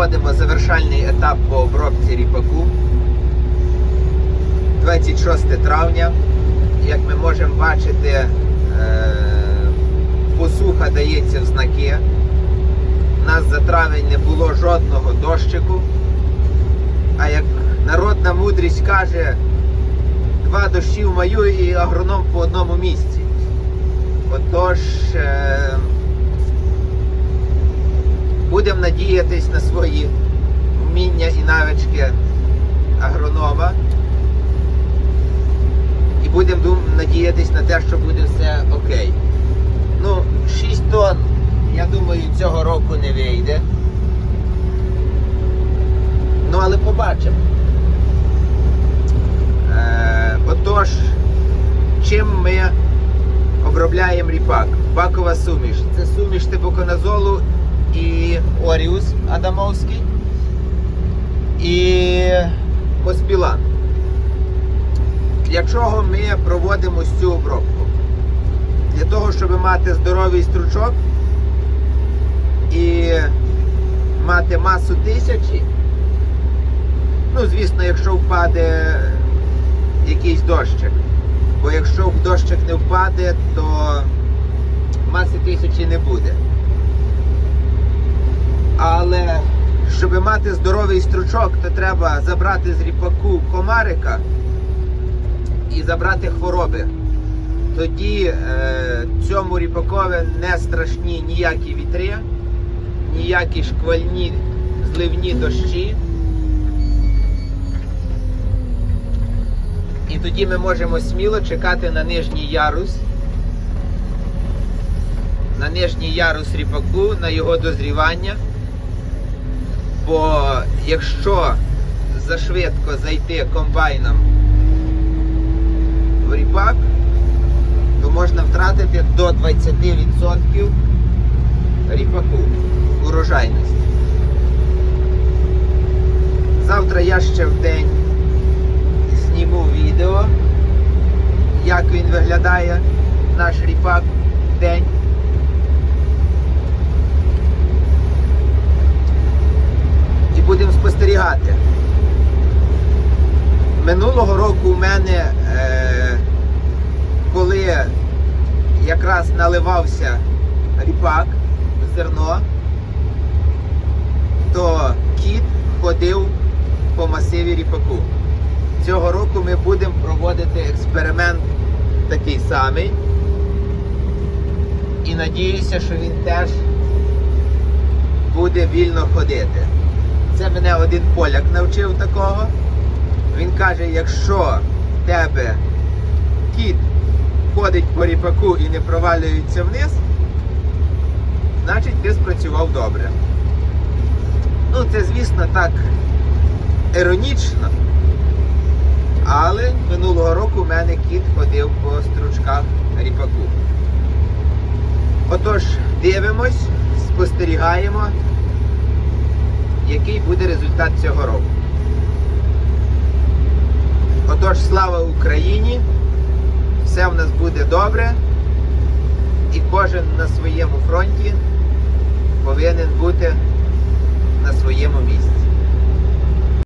проводимо завершальний етап по обробці ріпаку. 26 травня. Як ми можемо бачити, е, посуха дається в знаки. У нас за травень не було жодного дощику. А як народна мудрість каже, два дощі в маю і агроном по одному місці. Отож, е, будемо надіятись на свої вміння і навички агронома. І будемо надіятись на те, що буде все окей. Ну, 6 тонн, я думаю, цього року не вийде. Ну, але побачимо. Е, отож, чим ми обробляємо ріпак? Бакова суміш. Це суміш тибуконазолу і Оріус Адамовський і Поспілан. Для чого ми проводимо цю обробку? Для того, щоб мати здоровий стручок і мати масу тисячі. Ну, звісно, якщо впаде якийсь дощик. Бо якщо дощик не впаде, то маси тисячі не буде. Але щоб мати здоровий стручок, то треба забрати з ріпаку комарика і забрати хвороби. Тоді е, цьому ріпакові не страшні ніякі вітри, ніякі шквальні зливні дощі. І тоді ми можемо сміло чекати на нижній ярус. На нижній ярус ріпаку, на його дозрівання. Бо якщо зашвидко зайти комбайном в ріпак, то можна втратити до 20% ріпаку урожайності. Завтра я ще в день зніму відео, як він виглядає, наш ріпак в день. І будемо спостерігати. Минулого року у мене, е, коли якраз наливався ріпак, зерно, то кіт ходив по масиві ріпаку. Цього року ми будемо проводити експеримент такий самий. І надіюся, що він теж буде вільно ходити. Це мене один поляк навчив такого. Каже, якщо тебе кіт ходить по ріпаку і не провалюється вниз, значить ти спрацював добре. Ну, це, звісно, так іронічно. Але минулого року в мене кіт ходив по стручках ріпаку. Отож, дивимось, спостерігаємо, який буде результат цього року. Отож, слава Україні! Все в нас буде добре, і кожен на своєму фронті повинен бути на своєму місці.